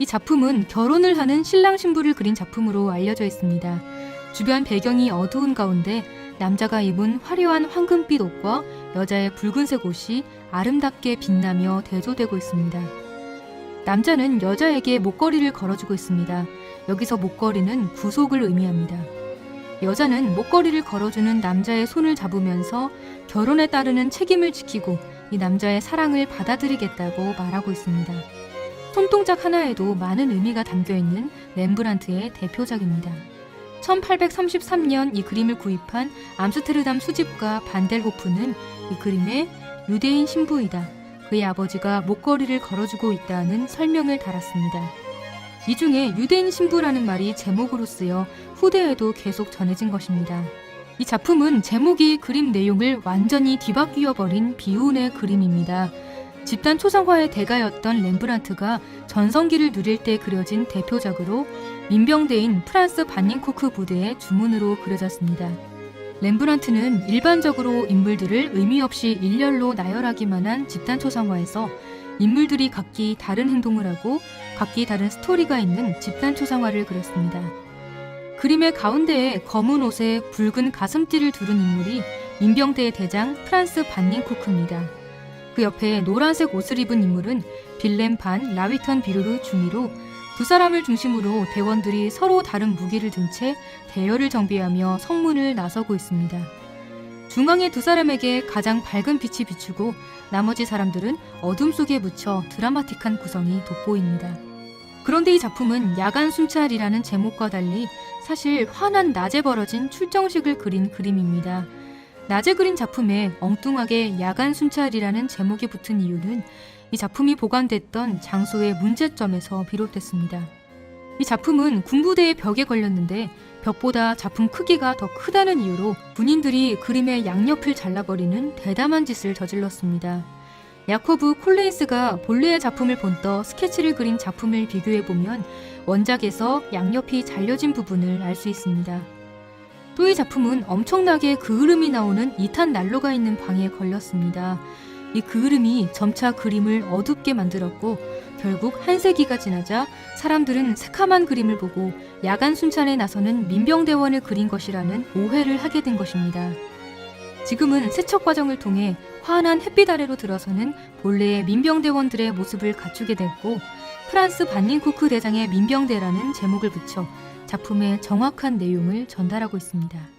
이 작품은 결혼을 하는 신랑 신부를 그린 작품으로 알려져 있습니다. 주변 배경이 어두운 가운데 남자가 입은 화려한 황금빛 옷과 여자의 붉은색 옷이 아름답게 빛나며 대조되고 있습니다. 남자는 여자에게 목걸이를 걸어주고 있습니다. 여기서 목걸이는 구속을 의미합니다. 여자는 목걸이를 걸어주는 남자의 손을 잡으면서 결혼에 따르는 책임을 지키고 이 남자의 사랑을 받아들이겠다고 말하고 있습니다. 손동작 하나에도 많은 의미가 담겨 있는 렘브란트의 대표작입니다. 1833년 이 그림을 구입한 암스테르담 수집가 반델호프는 이 그림에 유대인 신부이다. 그의 아버지가 목걸이를 걸어주고 있다는 설명을 달았습니다. 이 중에 유대인 신부라는 말이 제목으로 쓰여 후대에도 계속 전해진 것입니다. 이 작품은 제목이 그림 내용을 완전히 뒤바뀌어 버린 비운의 그림입니다. 집단 초상화의 대가였던 렘브란트가 전성기를 누릴 때 그려진 대표작으로 민병대인 프란스 반닝코크 부대의 주문으로 그려졌습니다. 렘브란트는 일반적으로 인물들을 의미 없이 일렬로 나열하기만 한 집단 초상화에서 인물들이 각기 다른 행동을 하고 각기 다른 스토리가 있는 집단 초상화를 그렸습니다. 그림의 가운데에 검은 옷에 붉은 가슴띠를 두른 인물이 민병대의 대장 프란스 반닝코크입니다. 그 옆에 노란색 옷을 입은 인물은 빌렘 반 라위턴 비르르 중위로 두 사람을 중심으로 대원들이 서로 다른 무기를 든 채 대열을 정비하며 성문을 나서고 있습니다. 중앙의 두 사람에게 가장 밝은 빛이 비추고 나머지 사람들은 어둠 속에 묻혀 드라마틱한 구성이 돋보입니다. 그런데 이 작품은 야간 순찰이라는 제목과 달리 사실 환한 낮에 벌어진 출정식을 그린 그림입니다. 낮에 그린 작품에 엉뚱하게 야간 순찰이라는 제목이 붙은 이유는 이 작품이 보관됐던 장소의 문제점에서 비롯됐습니다. 이 작품은 군부대의 벽에 걸렸는데 벽보다 작품 크기가 더 크다는 이유로 군인들이 그림의 양옆을 잘라버리는 대담한 짓을 저질렀습니다. 야코브 콜레인스가 본래의 작품을 본떠 스케치를 그린 작품을 비교해보면 원작에서 양옆이 잘려진 부분을 알 수 있습니다. 또 이 작품은 엄청나게 그을음이 나오는 2탄 난로가 있는 방에 걸렸습니다. 이 그을음이 점차 그림을 어둡게 만들었고 결국 한 세기가 지나자 사람들은 새카만 그림을 보고 야간 순찰에 나서는 민병대원을 그린 것이라는 오해를 하게 된 것입니다. 지금은 세척 과정을 통해 환한 햇빛 아래로 들어서는 본래의 민병대원들의 모습을 갖추게 됐고 프란스 반닝쿠크 대장의 민병대라는 제목을 붙여 작품의 정확한 내용을 전달하고 있습니다.